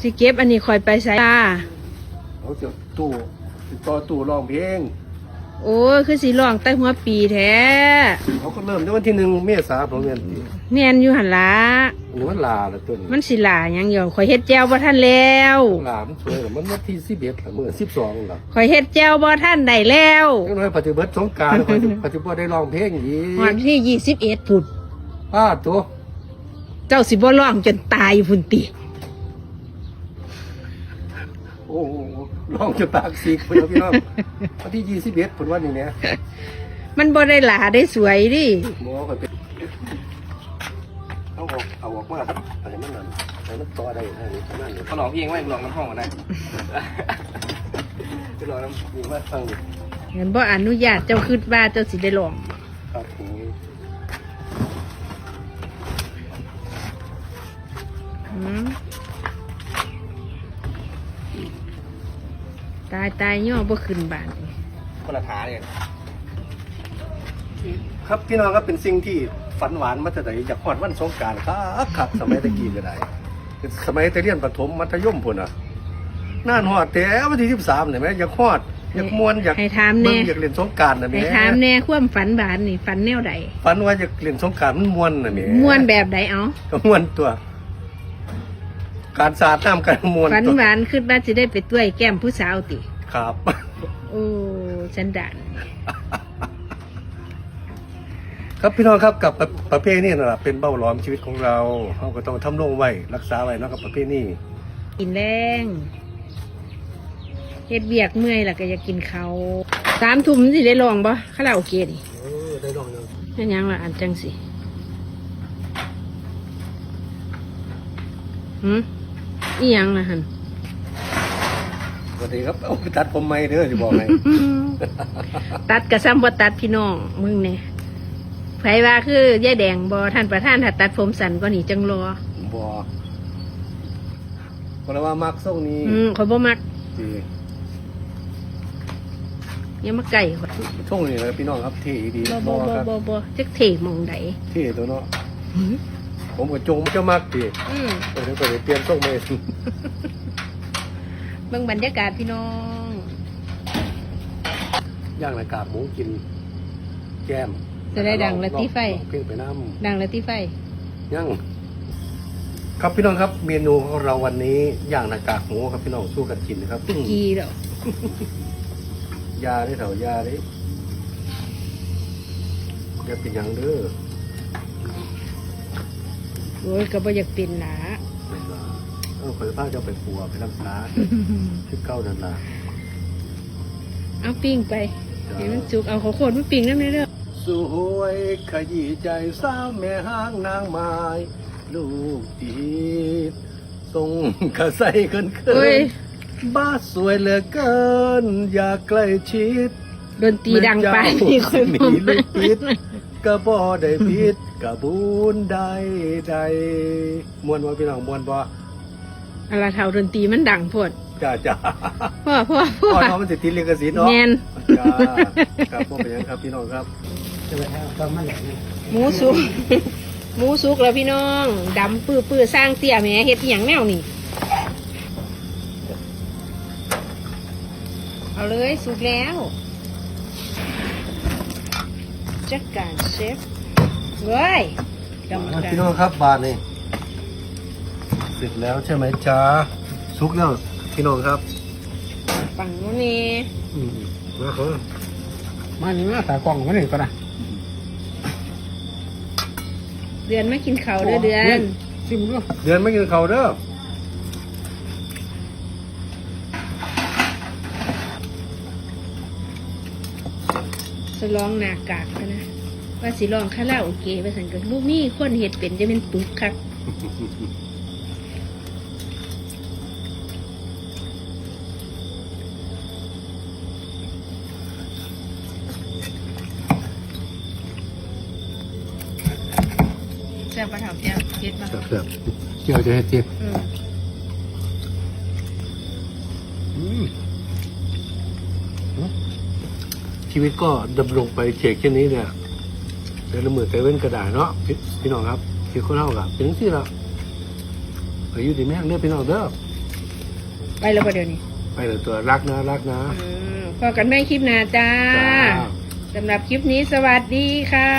สิเก็บอันนี้คอยไปใส่ตาเขาจะตู้ติดต่อตู้ร้องเพลง โอ้ยคือสิร้องแต่หัวปีแท้เขาก็เริ่มในวันที่หนึ่งเมษาผมเรียนดีแน่นอยู่หันละอันนี้มันลาละตัวนี้มันสิหลาหยังอยู่คอยเฮ็ดแจ้วบ่ทันแล้วลามันสวยเหรอมันวันที่สิบเอ็ดละเมื่อสิบสองละคอยเฮ็ดแจ้วบ่ทันได้แล้วก็น้อยปฏิบัติสงกรารปฏิบัติได้ร้องเพลงอีวันกที่ยี่สิบเอ็ดพุ่นอ้าตัว เจ้าสิบ่ร้องจนตายพุ่นติ โอ้โหร้องจะปากสีกไปแล้วพี่น้องวันที่ยี่สิบเอ็ดผลวันนี้เนี่ยมันบ่ได้หลาได้สวยดิหมอก็เป็นเอาออกเอาออกมาครับอะไรมันนั่นอะไรมันต่อได้นะนี่นั่นนี่เขาลองเพลงไว้ลองน้ำห้องกันได้ไปรอน้ำมีมาฟังนี่เห็นบ่อนุญาตเจ้าคิดว่าเจ้าสิได้ร้องครับผมหืม ตายตายย่อบ่ขึ้นบ้านคนละขาเนี่ยครับพี่น้องครับเป็นสิ่งที่ฝันหวานมาแต่ไหนอยากฮอดวันสงกรารครับครับสมัยตะกี้ก็ได้ สมัยตะเรียนประถมมัธยมพุ่นอะน่านฮอดแต่วันที่สิบสามเนี่ยแม่อยากฮอดอยากมวนอยากให้ถามเบิ่แน่งอยากเล่นสงกรารนะแม่ให้ถามแน่ความฝันบานนี่ฝันแนวใดฝันว่าอยากเล่นสงกรารมันมวนนะแม่ม่วนแบบใดเอาก็มวนตัว การสาดน้ำกันมวนฝันตัวหวานคิดว่าสิได้ไปต้วยแก้มผู้สาวติ ครับ โอ้ฉันดานครับพี่น้องครับกับประประเพณีนั่นแหละเป็นเบ้าหลอมชีวิตของเราเราก็ต้องทำลงไว้รักษาไว้เนาะกับประเพณีกินแรงเฮ็ดเบียกเมื่อยล่ะก็อยากกินเขาวสามทุ่มสิได้ลองบ่คาราโอเกะนี่เออได้ลองยังนั่นยังล่ะอันจังสิหืม อีหยังล่ะหันสวัสดีครับเอาไปตัดผมใหม่เด้อจะบอกให้ตัดกระซ้ำบ่ตัดพี่น้องมึงเนี่ยไผว่าคือยายแดงบ่ท่านประธานถ้าตัดผมสั้นก็นี่จังรอบอกเพราะว่ามักส่งนี้อืมขอยบ่มักดีอย่ามาไก่ข่อยส่งนี้เลยพี่น้องครับเท่ดีบ่บบ่อบ่ครับบ่บ่จักเทหมองใดเท่ตัวเนาะหืม ผมก็จงจะมักดีอืมเออเดี๋ยวไปเปลี่ยนส่งใหม่เบิ่งบรรยากาศพี่น้อง ย่างหน้ากากหมูกิน แก้มจะได้ดังละตีไฟลองเพลงไปน้ำดังแล้วที่ไฟยังครับพี่น้องครับ เมนูของเราวันนี้ย่างหน้ากากหมูครับพี่น้องสู้กันกินนะครับกีแล้วยาได้เถายาได้อย่าเป็นหยังเด้อ โอ้ยก็บ่อยากเป็นหนาเออคอยพาเจ้าไปปัวไปรักษาที่เก้านั่นล่ะเอาปิ้งไปเห็นมันสุกเอาข้าวโพดมาปิ้งนำเด้อสวยขยี้ใจสาวแม่ห้างนางไม้ลูกตีดทรงกระใสเกินเกิโอ้ยนบ้าสวยเหลือเกิน อยากใกล้ชิดดนตรีดังไปนี่คนหนีลู กปิดกระบอได้พิษกระบูนได้ได้มวนบ่พี่น้องมวนบ่อะไรเท่าดนตรีมันดังโพดจ้าจ้าพ่อพ่อพ่อพ่อน้องมันสิติดลิขสิทธิ์เนาะแมนจ้าครับพ่อเป็นหยังครับพี่น้องครับจะไปเอาตามมาอย่างนี้หมูสุก หมูสุกแล้วพี่น้องดำปื้อปื้อสร้างเตี้ยแหม่เฮ็ดอหย่างแนวนี่เอาเลยสุกแล้ว จัดการเชฟเว้ยกรรมการพี่น้องครับบานนี่เสร็จแล้วใช่ไหมจ้าสุกแล้วพี่น้องครับปังนู้นนี่อืมมาเขามานี่มาตากล้องมาหนึ่งก็นะเดือนไม่กินข้าวเด้อเดือนซิมดูเดือนไม่กินเขาวเด้อ จะลองหน้ากากกันนะว่าสิลองคาราโอเกะไปสั่นกับบุมีคนเห็ดเป็นจะเป็นปุ๊กคักแซ่บปะเถาเจียวเฮ็ดปะเสิร์ฟเกี่ยวจะให้จีอืม ชีวิตก็ดำรงไปเฉกเช่นนี้เนี่ยเดี๋ยวละหมือนใจเว้นกระดาษเนาะพี่น้องครับคือคนเท่ากับเป็นที่เราอายุดีแม่งเลือกพี่น้องเด้อไปแล้วประเดี๋ยวนี้ ไปเลยตัวรักนะรักนะอพอกันแม่คลิปหน้าจ้าสำหรับคลิปนี้สวัสดีค่ะ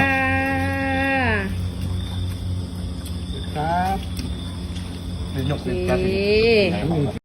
ครับเป็นนกเป็นปลาเป็น